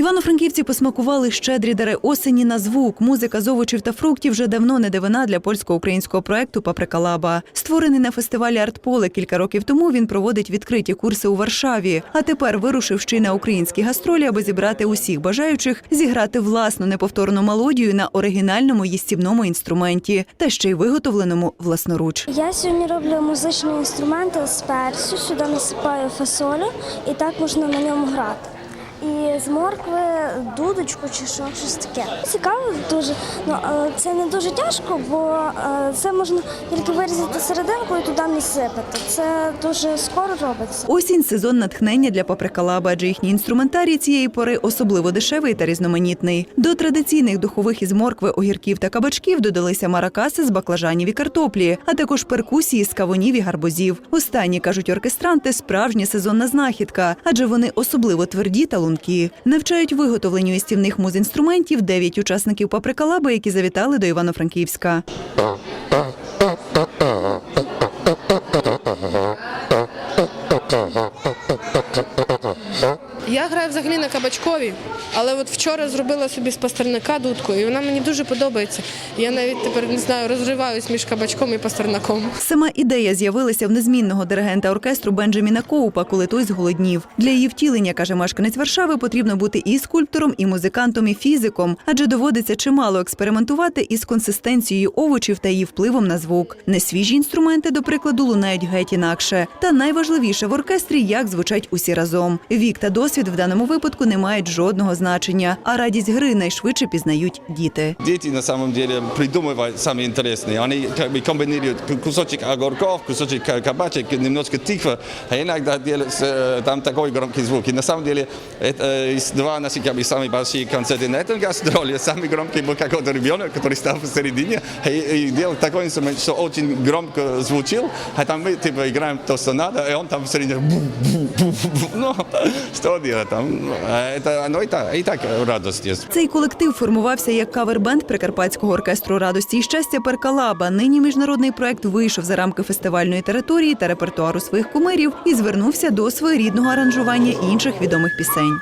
Івано-франківці посмакували щедрі дари осені на звук. Музика з та фруктів вже давно не дивина для польсько-українського проекту Паприка Лаба. Створений на фестивалі Артполе кілька років тому. Він проводить відкриті курси у Варшаві. А тепер вирушив ще на українські гастролі, аби зібрати усіх бажаючих зіграти власну неповторну мелодію на оригінальному їстівному інструменті та ще й виготовленому власноруч. Я сьогодні роблю музичний інструмент з перцю, сюди насипаю фасолю і так можна на ньому грати. І з моркви дудочку чи що, щось таке. Цікаво дуже. Ну, е, це не дуже тяжко, бо е, це можна тільки вирізати серединку і туди не сипати. Це дуже скоро робиться. Осінь сезон натхнення для паприкалаба, адже їхній інструментарій цієї пори особливо дешевий та різноманітний. До традиційних духових із моркви, огірків та кабачків додалися маракаси з баклажанів і картоплі, а також перкусії з кавунів і гарбузів. Останні кажуть оркестранти, справжня сезонна знахідка, адже вони особливо тверді та лункі. Навчають виготовленню істівних музінструментів дев'ять учасників паприкалаби, які завітали до Івано-Франківська. Я граю взагалі на кабачкові, але от вчора зробила собі з пастернака дудку, і вона мені дуже подобається. Я навіть тепер не знаю, розриваюсь між кабачком і пастернаком. Сама ідея з'явилася в незмінного диригента оркестру Бенджаміна Коупа, коли той зголоднів. Для її втілення, каже мешканець Варшави, потрібно бути і скульптором, і музикантом, і фізиком, адже доводиться чимало експериментувати із консистенцією овочів та її впливом на звук. Несвіжі інструменти, до прикладу, лунають геть інакше. Та найважливіше в оркестрі, як звучать усі разом. Вік та досвід в даному випадку не мають жодного значення, а радість гри найшвидше пізнають діти. Дети на самом деле придумывают самые интересные. Они как бы комбинируют кусочек огурков, кусочек ка- кабачек, немножко тыквы, а иногда делают э, там такой громкий звук. И на самом деле это э, из два наших как бы, самые большие концерты на этом гастроле. Самый громкий был какой-то ребенок, который стал посередине и, и делал такой инструмент, что очень громко звучил. А там мы типа играем то, что надо, и он там посередине бу-бу-бу-бу. Ну, что делать Там? Та ну і так, і так радость є. Цей колектив формувався як кавер-бенд Прикарпатського оркестру радості і щастя Перкалаба. Нині міжнародний проект вийшов за рамки фестивальної території та репертуару своїх кумирів і звернувся до своєрідного аранжування інших відомих пісень.